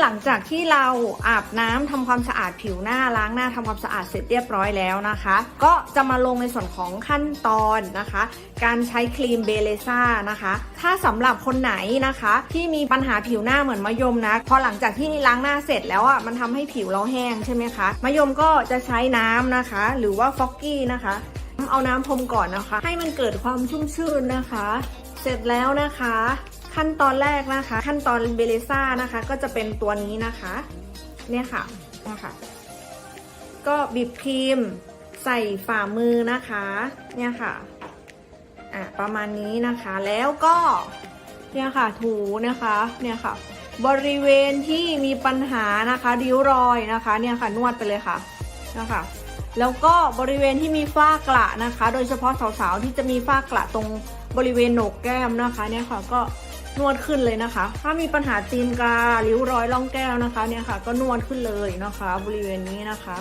หลังจากที่เราอาบน้ำทำความสะอาดผิวหน้าล้างหน้าทำความสะอาดเสร็จเรียบร้อยแล้วนะคะ ก็จะมาลงในส่วนของขั้นตอนนะคะ การใช้ครีมเบเลซ่านะคะ ถ้าสำหรับคนไหนนะคะ ที่มีปัญหาผิวหน้าเหมือนมะยมนะพอหลังจากที่ล้างหน้าเสร็จแล้วอะมันทำให้ผิวเราแห้งใช่ไหมคะมะยมก็จะใช้น้ำนะคะ หรือว่าฟอกกี้นะคะเอาน้ำพรมก่อนนะคะ ให้มันเกิดความชุ่มชื่นนะคะ เสร็จแล้วนะคะ ขั้นตอนแรกนะคะ ขั้นตอนเบเลซ่านะคะ ก็จะเป็นตัวนี้นะคะ เนี่ยค่ะนะคะ ก็บีบครีมใส่ฝ่ามือนะคะ เนี่ยค่ะอะประมาณนี้นะคะแล้วก็เนี่ยค่ะถูนะคะเนี่ยค่ะ บริเวณที่มีปัญหานะคะริ้วรอยนะคะเนี่ยค่ะนวดไปเลยค่ะนะคะแล้วก็บริเวณที่มีฝ้ากระนะคะ โดยเฉพาะสาวๆที่จะมีฝ้ากระตรงบริเวณโหนกแก้มนะคะเนี่ยค่ะก็ นวดขึ้นเลยนะคะ ถ้ามีปัญหาตีนการิ้วรอยร่องแก้วนะคะ เนี่ยค่ะ ก็นวดขึ้นเลยนะคะ บริเวณนี้นะคะ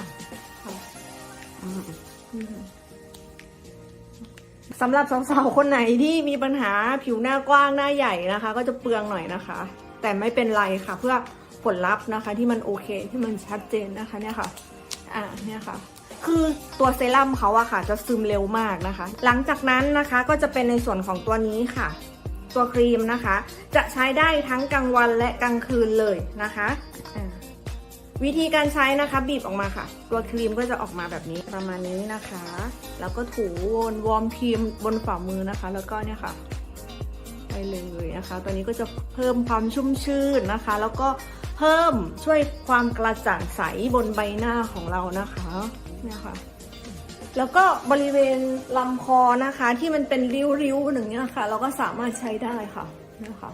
สำหรับสาวๆคนไหนที่มีปัญหาผิวหน้ากว้างหน้าใหญ่นะคะ ก็จะเปลืองหน่อยนะคะ แต่ไม่เป็นไรค่ะ เพื่อผลลัพธ์นะคะ ที่มันโอเคที่มันชัดเจนนะคะ เนี่ยค่ะ อ่าเนี่ยค่ะ คือตัวเซรั่มเขาอะค่ะ จะซึมเร็วมากนะคะ หลังจากนั้นนะคะก็จะเป็นในส่วนของตัวนี้ค่ะ ตัวครีมนะคะ จะใช้ได้ทั้งกลางวันและกลางคืนเลยนะคะวิธีการใช้นะคะบีบออกมาค่ะ ตัวครีมก็จะออกมาแบบนี้ประมาณนี้นะคะ แล้วก็ถูวนวอร์มครีมบนฝ่ามือนะคะ แล้วก็เนี่ยค่ะไปเลยนะคะ ตัวนี้ก็จะเพิ่มความชุ่มชื่นนะคะ แล้วก็เพิ่มช่วยความกระจ่างใสบนใบหน้าของเรานะคะเนี่ยค่ะ แล้วก็บริเวณลำคอนะคะ ที่มันเป็นริ้วๆอย่างเงี้ยค่ะ เราก็สามารถใช้ได้ค่ะนี่ค่ะ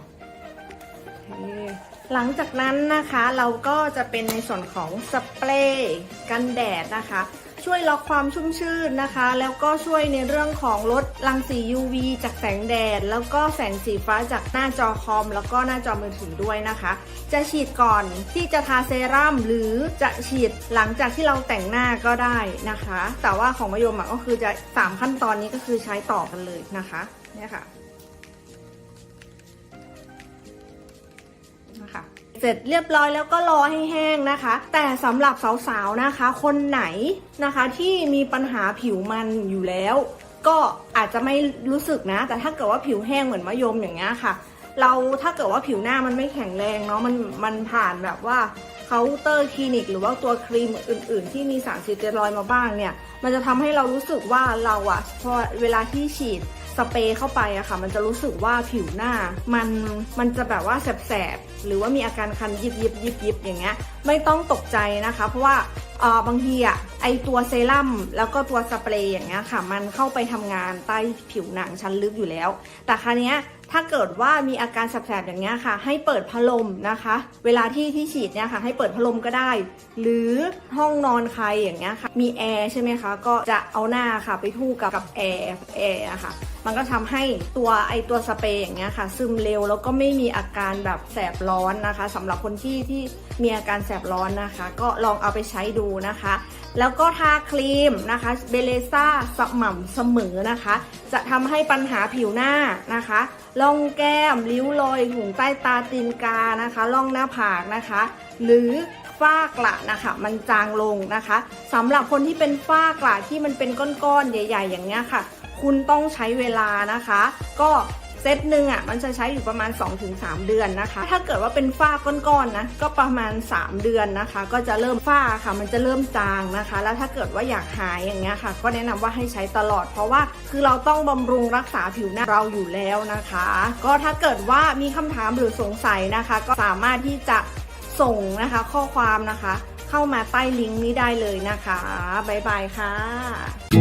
หลังจากนั้นนะคะเราก็จะเป็นในส่วนของสเปรย์กันแดดนะคะ ช่วยล็อกความชุ่มชื่นนะคะ แล้วก็ช่วยในเรื่องของลดรังสี UV จากแสงแดด แล้วก็แสงสีฟ้าจากหน้าจอคอม แล้วก็หน้าจอมือถือด้วยนะคะ จะฉีดก่อนที่จะทาเซรั่มหรือจะฉีดหลังจากที่เราแต่งหน้าก็ได้นะคะ แต่ว่าของมะยมอะก็คือจะ 3 ขั้นตอนนี้ก็คือใช้ต่อกันเลยนะคะเนี่ยค่ะนะคะ เสร็จเรียบร้อยแล้วก็รอให้แห้งนะคะ แต่สำหรับสาวๆนะคะ คนไหนนะคะที่มีปัญหาผิวมันอยู่แล้ว ก็อาจจะไม่รู้สึกนะ แต่ถ้าเกิดว่าผิวแห้งเหมือนมะยมอย่างเงี้ยค่ะ เราถ้าเกิดว่าผิวหน้ามันไม่แข็งแรงเนาะมันมันผ่านแบบว่าเคาน์เตอร์คลินิก หรือว่าตัวครีมอื่น ๆ ที่มีสารสเตียรอยมาบ้างเนี่ย มันจะทำให้เรารู้สึกว่าเราอะพอเวลาที่ฉีด สเปรย์เข้าไปอะค่ะ มันจะรู้สึกว่าผิวหน้า มันมันจะแบบว่าแสบๆหรือว่ามีอาการคันยิบยิบยิบยิบอย่างเงี้ยไม่ต้องตกใจนะคะ เพราะว่าเออบางทีอะไอตัวเซรั่มแล้วก็ตัวสเปรย์อย่างเงี้ยค่ะ มันเข้าไปทำงานใต้ผิวหนังชั้นลึกอยู่แล้ว แต่ครั้เนี้ยถ้าเกิดว่ามีอาการแสบๆอย่างเงี้ยค่ะ ให้เปิดพัดลมนะคะ เวลาที่ที่ฉีดเนี่ยค่ะ ให้เปิดพัดลมก็ได้ หรือห้องนอนใครอย่างเงี้ยค่ะ มีแอร์ใช่ไหมคะ ก็จะเอาหน้าค่ะไปทู่กับกับแอร์แอร์อะค่ะ มันก็ทำให้ตัวไอตัวสเปรย์อย่างเงี้ยค่ะ ซึมเร็วแล้วก็ไม่มีอาการแบบแสบร้อนนะคะสำหรับคนที่ที่มีอาการแสบร้อนนะคะ ก็ลองเอาไปใช้ดูนะคะ แล้วก็ทาครีมนะคะเบเลซ่าสม่ำเสมอนะคะ จะทำให้ปัญหาผิวหน้านะคะร่องแก้มริ้วรอยถุงใต้ตาตีนกานะคะร่องหน้าผากนะคะ หรือฝ้ากระนะคะมันจางลงนะคะสำหรับคนที่เป็นฝ้ากระที่มันเป็นก้อนๆใหญ่ ๆ อย่างเงี้ยค่ะ คุณต้องใช้เวลานะคะ ก็เซตหนึ่งอะมันจะใช้อยู่ประมาณ 2-3 เดือนนะคะ ถ้าเกิดว่าเป็นฝ้าก้อนๆนะก็ประมาณ 3 เดือนนะคะ ก็จะเริ่มฝ้าค่ะ มันจะเริ่มจางนะคะ แล้วถ้าเกิดว่าอยากหายอย่างเงี้ยค่ะ ก็แนะนำว่าให้ใช้ตลอด เพราะว่าคือเราต้องบำรุงรักษาผิวหน้าเราอยู่แล้วนะคะ ก็ถ้าเกิดว่ามีคำถามหรือสงสัยนะคะ ก็สามารถที่จะส่งนะคะข้อความนะคะ เข้ามาใต้ลิงก์นี้ได้เลยนะคะบ๊ายบายค่ะ